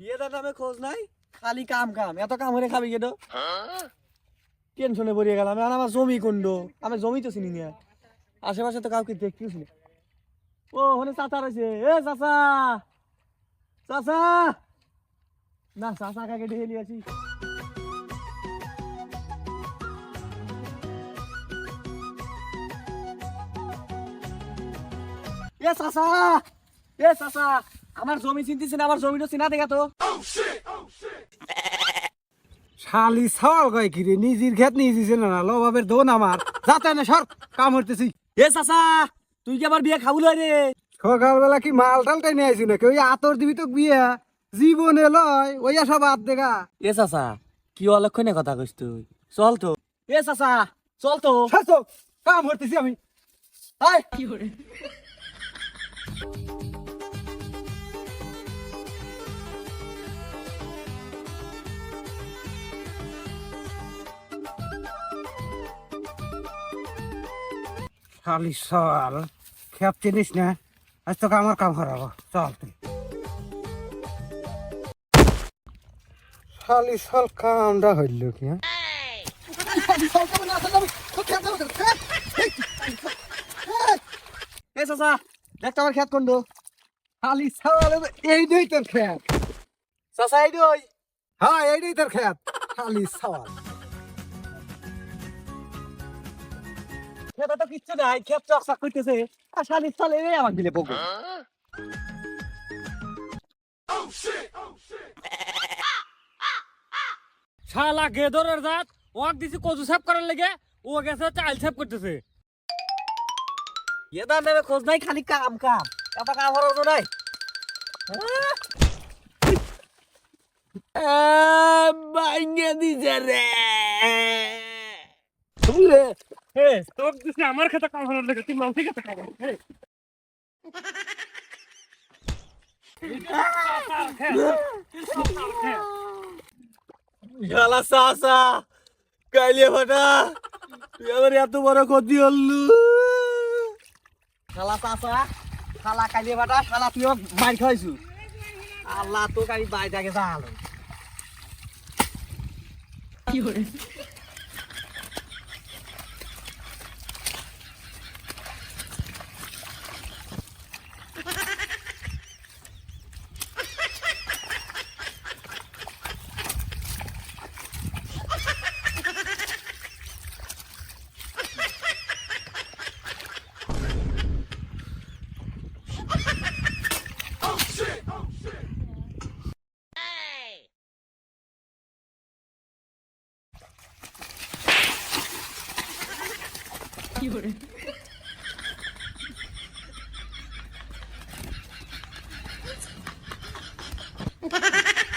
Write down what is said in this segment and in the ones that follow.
বেতনের নামে খোঁজ নাই, খালি কাম কাম। এত কাম হলে খাবি কেন টেনশনে পড়িয়ে গেলাম। আর আমার জমি কুন্ড আমি জমি তো চিনি না। আশেপাশে তো কাউকে দেখতেছি না ও, ওখানে চাচা রয়েছে। এ, চাচা! চাচা! না, চাচা কাকে ডেকে নিয়ে আসি? এ, চাচা! এ, চাচা! আমার জমি চিনতেছে না আমার জমিটা চিনা দেখা তো। শালি সওয়াল কয় কি রে নিজের ক্ষেত নিজেছে না না লবাবের দোন আমার। যাতে না সর কাম হইতেছি। এ চাচা তুই কি আবার বিয়ে খাবুল রে? সকালবেলা কি মাল টাল টাইনে আইছি নাকি? ওই আতর দিবি তো বিয়া। জীবনে লয় ওই সব আত দেখা। এ চাচা কি অলক্ষণে কথা কইস তুই? চল তো। এ চাচা চল তো। কাম হইতেছি আমি। হাই শালি সওয়াল ক্ষেত চিনিস না? আজ তোকে আমার কাম হারাবো। চল তুই। শালি সল কামটা হইল কি হ্যাঁ? এ চাচা দেখ তো খেত কোন শালি সওয়াল এই দুই তোর ক্ষেত চাচা, এই দই। হ্যাঁ এইটাই তোর ক্ষেত শালি সওয়াল খেতে তো কিচ্ছু নাই খেত চকচক করতেছে। আর শালি চলে রে আমাকে দিলে বকবে। শালা গেদরের জাত ওয়াক দিছি কচু সাফ করার লেগে ও গেছে চাইল সাফ করতেছে। এদার নামে খোঁজ নাই খালি কাম কাম। এত কাম হওয়ার তো নাই। বাইঙ্গে দিছে রে। শুনলে হে তোক দিছি আমার খেতে কাম করার লেগে তুই মাংসি খেতে খাব হে শালা চাচা কাইলে ফাটা তুই আমার এত বড় ক্ষতি হল্লু শালা চাচা শালা কাইলে ফাটা শালা তুই মার খাইছু। আল্লাহ তো কাই বাইটাকে জানো 夜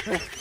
Oh.